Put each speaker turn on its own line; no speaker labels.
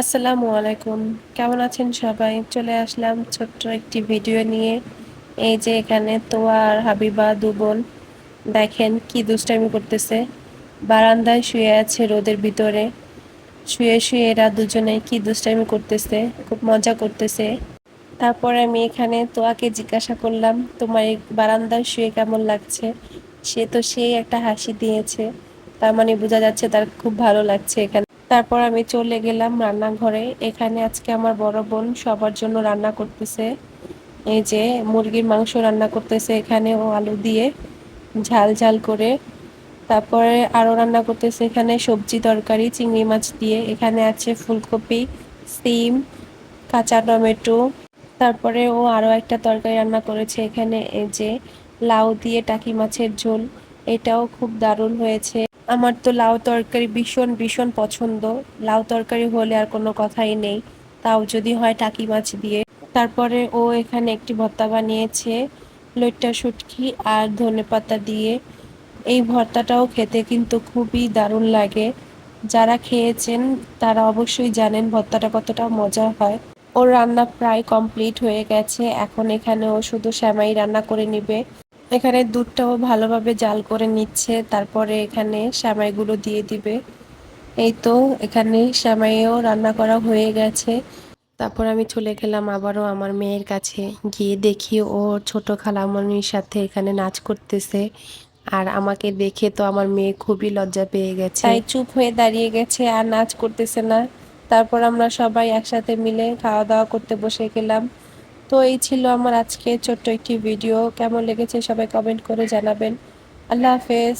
আসসালামু আলাইকুম। কেমন আছেন সবাই? চলে আসলাম ছোট্ট একটি ভিডিও নিয়ে। এই যে এখানে তোয়া আর হাবিবা দু বোন। দেখেন কি দুষ্টামি করতেছে। বারান্দায় শুয়ে আছে রোদের ভিতরে। শুয়ে শুয়ে এরা দুজনে কি দুষ্টামি করতেছে, খুব মজা করতেছে। তারপর আমি এখানে তোয়াকে জিজ্ঞাসা করলাম, তোমার বারান্দায় শুয়ে কেমন লাগছে? সে তো সেই একটা হাসি দিয়েছে। তার মানে বোঝা যাচ্ছে তার খুব ভালো লাগছে এখানে। তারপর আমি চলে গেলাম রান্নাঘরে। এখানে আজকে আমার বড় বোন সবার জন্য রান্না করতেছে। এই যে মুরগির মাংস রান্না করতেছে এখানে ও আলু দিয়ে ঝাল ঝাল করে। তারপরে আরও রান্না করতেছে এখানে সবজি তরকারি, চিংড়ি মাছ দিয়ে। এখানে আছে ফুলকপি, সিম, কাঁচা টমেটো। তারপরে ও আরও একটা তরকারি রান্না করেছে এখানে এই যে লাউ দিয়ে টাকি মাছের ঝোল। এটাও খুব দারুণ হয়েছে। আমার তো লাউ তরকারি ভীষণ ভীষণ পছন্দ। লাউ তরকারি হলে আর কোনো কথাই নেই। তাও যদি হয় টাকি মাছ দিয়ে। তারপরে ও এখানে একটি ভর্তা বানিয়েছে, লইট্টা শুটকি আর ধনেপাতা দিয়ে। এই ভর্তাটাও খেতে কিন্তু খুবই দারুণ লাগে। যারা খেয়েছেন, তারা অবশ্যই জানেন ভর্তাটা কতটা মজা হয়। ওর রান্না প্রায় কমপ্লিট হয়ে গেছে। এখন এখানে ও শুধু শ্যামাই রান্না করে নিবে। এখানে দুধটাও ভালোভাবে জাল করে নিচ্ছে, তারপরে এখানে শ্যামাইগুলো দিয়ে দিবে। এই তো এখানে শ্যামাইও রান্না করা হয়ে গেছে। তারপর আমি চলে গেলাম আবারও আমার মেয়ের কাছে, গিয়ে দেখি ও ছোট খালামণির সাথে এখানে নাচ করতেছে। আর আমাকে দেখে তো আমার মেয়ে খুবই লজ্জা পেয়ে গেছে। তাই চুপ হয়ে দাঁড়িয়ে গেছে, আর নাচ করতেছে না। তারপর আমরা সবাই একসাথে মিলে খাওয়া দাওয়া করতে বসে গেলাম। তো এই ছিল আমার আজকে ছোট্ট একটি ভিডিও কেমন লেগেছে সবাই কমেন্ট করে জানাবেন। আল্লাহ হাফেজ।